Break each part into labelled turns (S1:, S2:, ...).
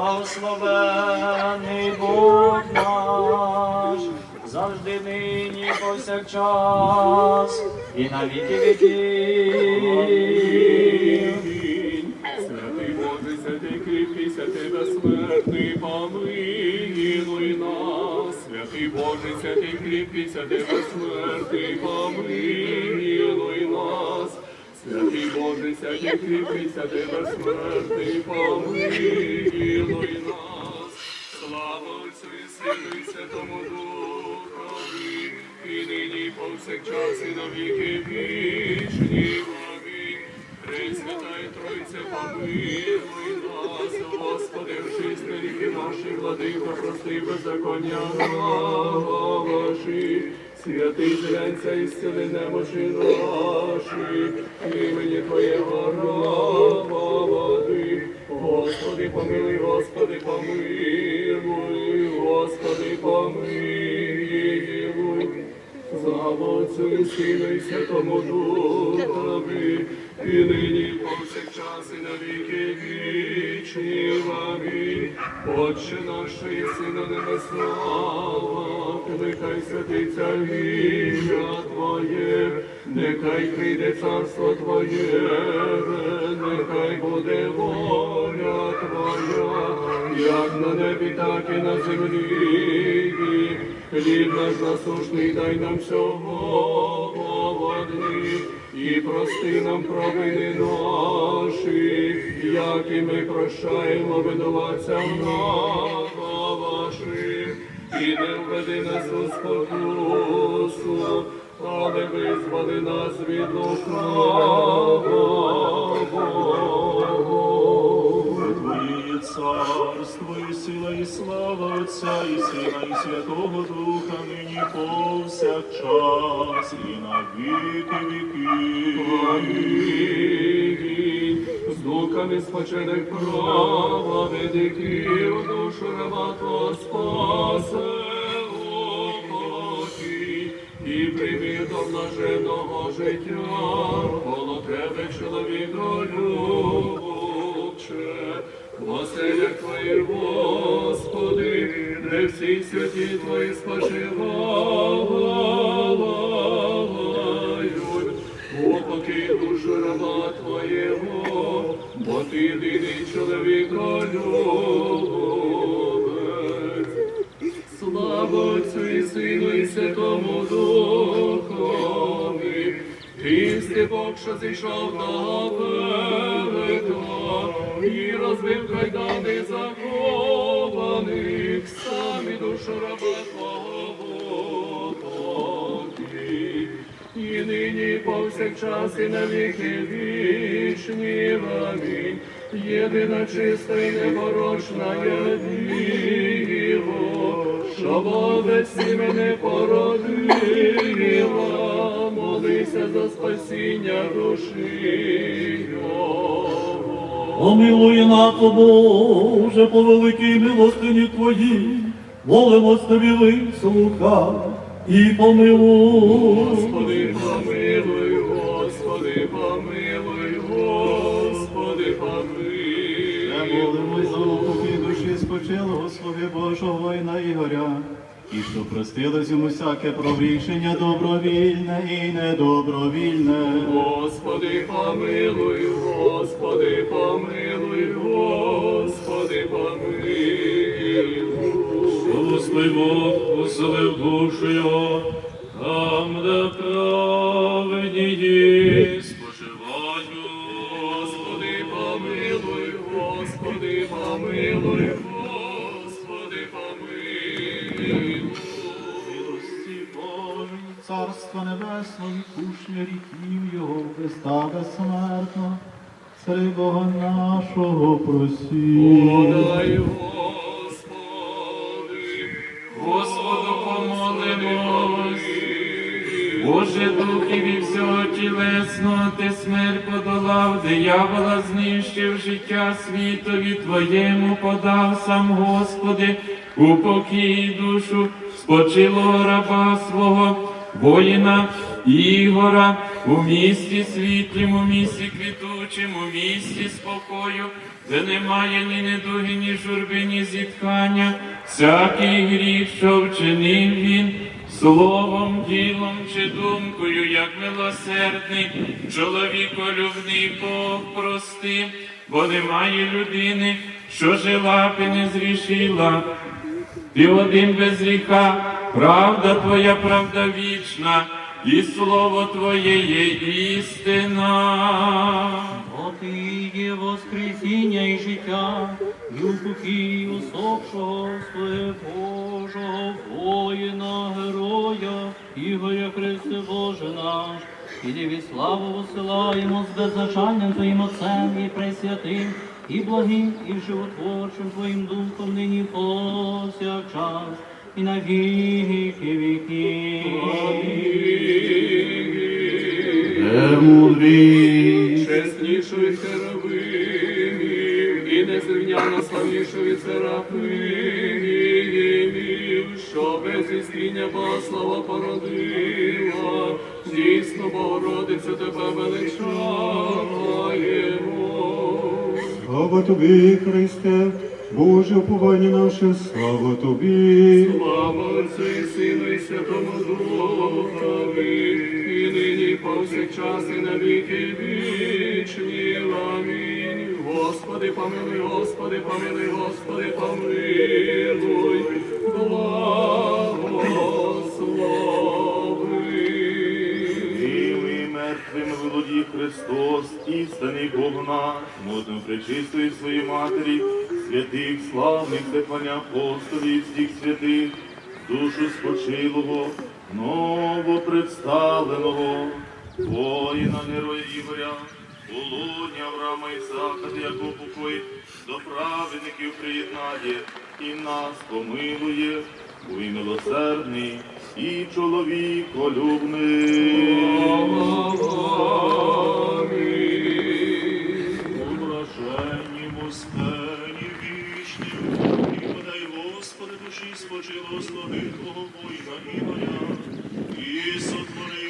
S1: Благословений Бог наш, завжди нині повсякчас, і на віки віків.
S2: Святий Боже, святий кріпкий, святий безсмертний, помилуй нас. Святий Боже, святий кріпкий, святий безсмертний, помилуй. Святий кріпкий, святий безсмертний, помилуй нас. Слава Отцю і Сину і Святому Духові, і нині і повсякчас і на віки вічні. Амінь. Пресвятая Тройця, помилуй нас, Господи, очисти ріки наші, владико, прости беззаконня наші, святий зглянься і зціли немочі наші, імені Твоєго раба води. Господи, помилуй, Господи, помилуй, Господи, помилуй. Слава Отцю і Сину і Святому Духові, і нині, повсякчас, і на віки вічні. Отче наш, що єси на нехай святиться ім'я Твоє, нехай прийде царство Твоє, нехай буде воля Твоя, як на небі, так і на землі. Хліб наш насушний дай нам сьогодні, і прости нам провини наші, як і ми прощаємо винуватцям нашим, і не введи нас у спокусу, але визволи нас від лукавого.
S1: Царство і сила, і слава Отця, і Сина, і Святого Духа, нині повсякчас, і на віки віків.
S2: Амінь. З духами спочених праведників, душу раба Твого спасе, і прийми до блаженного життя, коло Тебе, чоловіко любче, в оселях Твоїх, Господи, де всі святі Твої спочивають, Упокій душу раба Твоєго, бо ти єдиний чоловік любець. Слава Отцю і Сину і Святому Духові, ти Бог, що зійшов на пекла, і розбив кайдани закованих, самі душу раба Твого Господи, і нині і повсякчас і на віки вічні. Амінь. Єдина чиста і непорочна є діво, що Богець мене породила, молися за спасіння душі. його.
S3: Помилуй нас, о Боже, по великій милостині Твоїй, молимось Тобі вислухай і помилуй.
S2: Господи, помилуй, Господи, помилуй, Господи,
S4: Не
S2: помилуй.
S4: молимось за упокій душі спочилого слуги Божого воїна Ігоря, і що простилось йому всяке прогрішення добровільне і недобровільне.
S2: Господи, помилуй, Господи, помилуй, Господи, помилуй.
S3: Господи Бог поселив душу його, там, де праведні спочивають.
S2: Господи, помилуй, Господи, помилуй,
S4: Царства Небесного, відпущення ріків Його, Христа безсмертно, Цари Бога нашого просі.
S2: Подай, Господи,
S3: Господу помолимось. Боже духів і всього тілесного, ти смерть подолав, диявола знищив життя світові Твоєму подав сам, Господи, у покій душу спочилого раба свого, воїна Ігора, у місті світлім, у місті квітучим, у місті спокою, де немає ні недуги, ні журби, ні зітхання, всякий гріх, що вчинив він, словом, ділом чи думкою, як милосердний, чоловіколюбний Бог прости, бо немає людини, що жила б і не зрішила. Ти один без гріха, правда Твоя, правда вічна, і слово Твоє є істина.
S5: Бо ти є воскресіння і життя, і упокій усопшого Божого, воїна, героя, Ігоря Христе Боже наш, і тобі славу посилаємо з беззначальним Твоїм Отцем і Пресвятим, і благим, і животворчим Твоїм Духом нині повсякчас, і на віки.
S2: Чеснішої херовимів і незрівняно славнішої серафимів, що без істріння Богослова породила, дійсно Богородицю тебе величаємо.
S4: Слава тобі, Христе, Боже, уповання наше, слава тобі.
S2: Слава Отцю і Сину і Святому Духові, і нині і повсякчас і на віки вічні. Амінь. Господи, помилуй, Господи, помилуй, Господи, помилуй.
S1: Живими володій Христос, істинний Бог наш, модним пречистої своїй матері, святих, славних Стефаня апостолів, всіх святих, душу спочилого, новопредставленого, воїна героя Ігоря, Володня, Авраама Ісака, яко покой до праведників приєднає і нас помилує, Ой, милосердний і чоловіколюбний. Господи, душі спочило слави Твого воїна Ігоря, і сотвори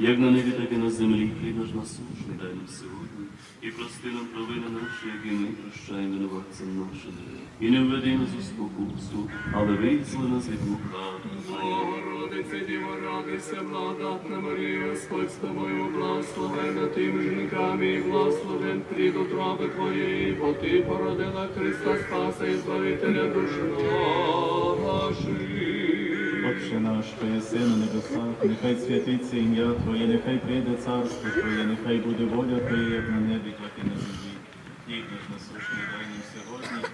S6: як на небі, так і на землі, хліб наш насущний дай нам сьогодні, і прости нам провини наші, як і ми прощаємо винуватцям нашим. І не введи нас у спокусу, але визволи нас від лука.
S2: Діво, радуйся, благодатна Марія, Господь з тобою, благословена тими жінками, і благословен плід утроби Твоєї, бо Ти породила Христа Спаса і Збавителя душ
S4: наш, що єси на небесах, нехай святиться ім'я Твоє, нехай прийде царство Твоє, нехай буде воля Твоя, як на небі, так і на землі. Хліб наш насущний дай нам сьогодні,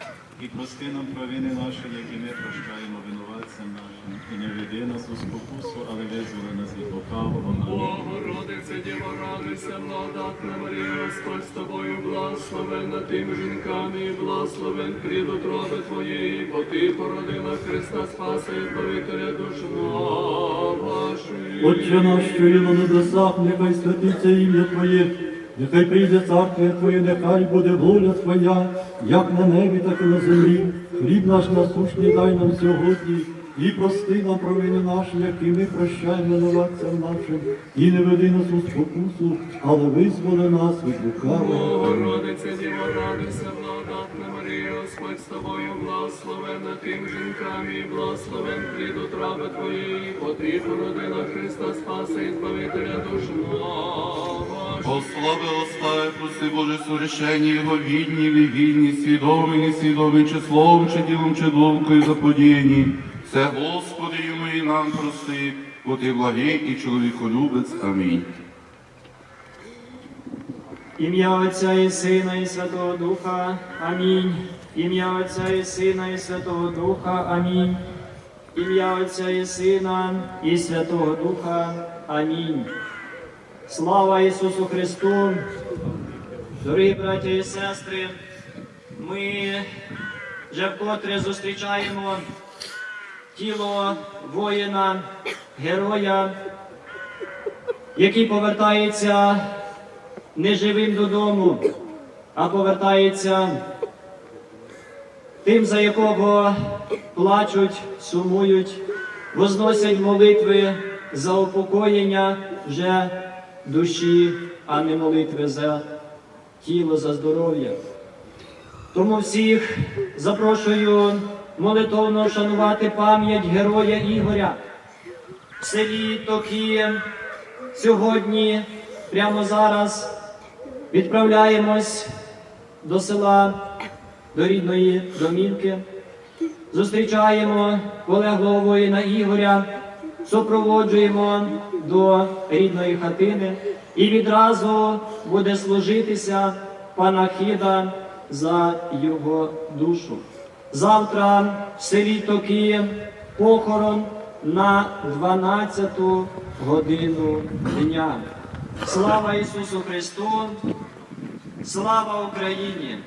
S4: і прости нам провини наші, як і ми прощаємо винуватцям нашим. І не веди нас у спокусу, але визволи нас від лукавого.
S2: Богородице, Діво, радуйся, благодатна Марія, Господь з тобою, благословена тими жінками, і благословен плід утроби Твоєї, бо Ти породила Христа Спаса і Збавителя душ наших.
S5: Отче наш, що є на небесах, нехай святиться ім'я Твоє, нехай прийде царство Твоє, нехай буде воля Твоя, як на небі, так і на землі. Хліб наш насущний дай нам сьогодні,
S7: І прости нам провини наші, які ми прощаємо винуватцям нашим, і не веди нас у спокусу, але визволи нас від лукавого.
S2: Богородице, Діво, радуйся, благодатна Марія, Господь з тобою, благословена тим жінками, і благословен плід утраби твоєї, бо ти породила Христа Спаса і Збавителя душ наших.
S8: Послави остави, проси Боже, сурішення Його відні, лі вільні, свідомі, несвідомі, чи словом, чи ділом, чи думкою заподіяні. Це Господи йому і нам прости, бо ти благий і чоловіколюбець. Амінь.
S9: Ім'я Отця і Сина і Святого Духа. Амінь. Ім'я Отця і Сина і Святого Духа. Амінь. Ім'я Отця і Сина і Святого Духа. Амінь. Слава Ісусу Христу! Дорогі браті і сестри, ми вже вкотре зустрічаємо тіло воїна, героя, який повертається не живим додому, а повертається тим, за якого плачуть, сумують, возносять молитви за упокоєння вже душі, а не молитви за тіло, за здоров'я. Тому всіх запрошую молитовно вшанувати пам'ять героя Ігоря в селі Токі. Сьогодні, прямо зараз, відправляємось до села, до рідної домівки. Зустрічаємо полеглого воїна Ігоря, супроводжуємо до рідної хатини і відразу буде служитися панахида за його душу. Завтра в селі Токи похорон на 12 годину дня. Слава Ісусу Христу! Слава Україні!